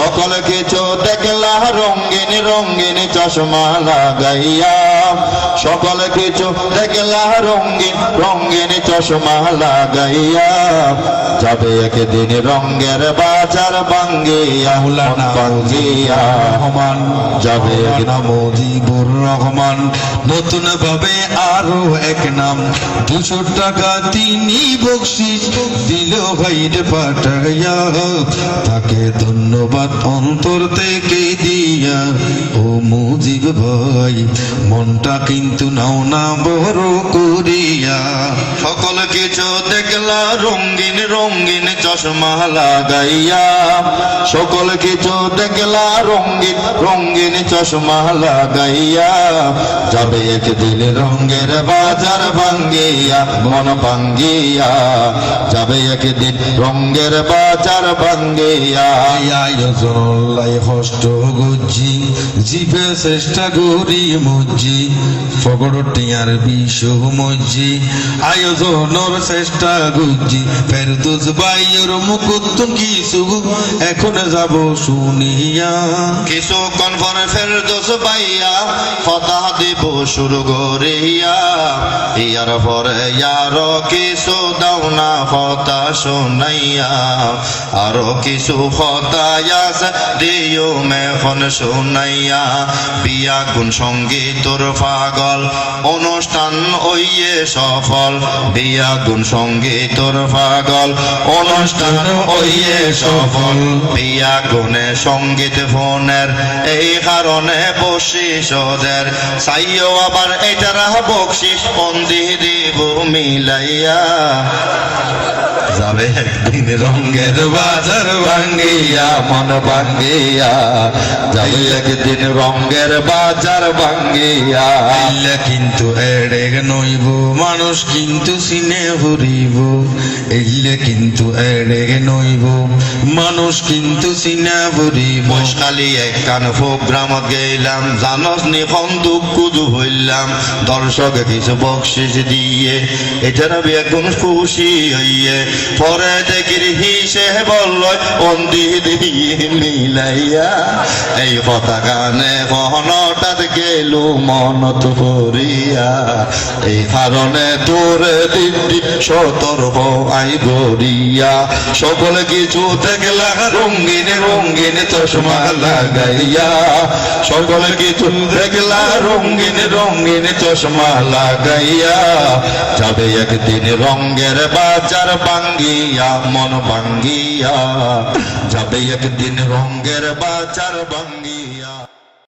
সকল কিছু দেখলা রঙ্গিন রঙ্গিন চশমা লাগাইয়া। সকল কিছু দেখলা রঙ্গিন রঙ্গিন চশমা লাগাইয়া। যাবে একদিন রঙ্গের বাজার বাঙ্গিয়া রহমান। যাবে মাওলানা মুজিবুর রহমান। নতুন ভাবে আরও এক নাম। দুশো টাকা তিনি বকশিস দিল ভাইরে পাঠাইয়া। তাকে ধন্যবাদ অন্তর থেকে দিয়া ও মুজিব ভাই, মনটা কিন্তু নাও না বড় করিয়া। সকল কিছু দেখলা রঙ্গিন রঙ্গিন চশমা লাগাইয়া। সকল কিছু দেখলা রঙ্গিন রঙ্গিন চশমা লাগাইয়া। যাবে একদিন রঙ্গের বাজার ভাঙ্গিয়া, মন ভাঙ্গিয়া। যাবে একদিন রঙ্গের বাজার ভাঙ্গিয়া। আয়োজনলাই হষ্ট গুজি জিপে চেষ্টা করি মজি ফগড় টিয়ার বিষ মজি আয়োজনর চেষ্টা গুজি ফেরদুস বাইয়ের মুকুত কিছু এখন যাব শুনিয়া। কিছু কনফার ফেরদোস পাইয়া ফতাহ দিব শুরু করিয়া ইয়ার পরে ইয়ার কিছু দাও না ফতা শোনাইয়া। আরও কিছু ফতায়াস দিও মেখন শোনাইয়া বিয়া গুণ সঙ্গীতর পাগল। অনুষ্ঠান ওইয়ে সফল। বিয়া গুণ সঙ্গীতর পাগল। অনুষ্ঠান ওইয়ে সফল। বিয়া গুণে সংগীত ফোনের এই কারণে বসিস ওদের। চাইও আবার এটার বকশিস বন্দি দিব মিলাইয়া। যাবে একদিন রঙ্গের বাজার ভাঙ্গিয়া মন ভাঙ্গিয়া। যাবে একদিন রঙ্গের বাজার ভাঙ্গিয়া। কিন্তু এড়ে নইব মানুষ কিন্তু সিনে হরিব এইলে কিন্তু এড়ে নইব মানুষ কিন্তু সিনে হরিব বৈশালী এক কান প্রোগ্রাম গেলাম জানস নি দুঃখ কুদু হইলাম। দর্শক কিছু বকশিস দিয়ে এটার বেগুন খুশি হইয়ে পরে দেখির বলল অন্দি মিলাইয়া এই কথা গানে গেলু মনত করিয়া। এই কারণে তোর দিদি সতর্ক আই সকল কিছু দেখলা রঙ্গিন রঙ্গিন চশমা লাগাইয়া। সকল কিছু দেখলা রঙ্গিন রঙ্গিন চশমা লাগাইয়া। যাবে একদিন রঙ্গের বাজার ভাঙ্গিয়া মন ভাঙ্গিয়া যাবে একদিন রঙ্গের বাজার ভাঙ্গিয়া।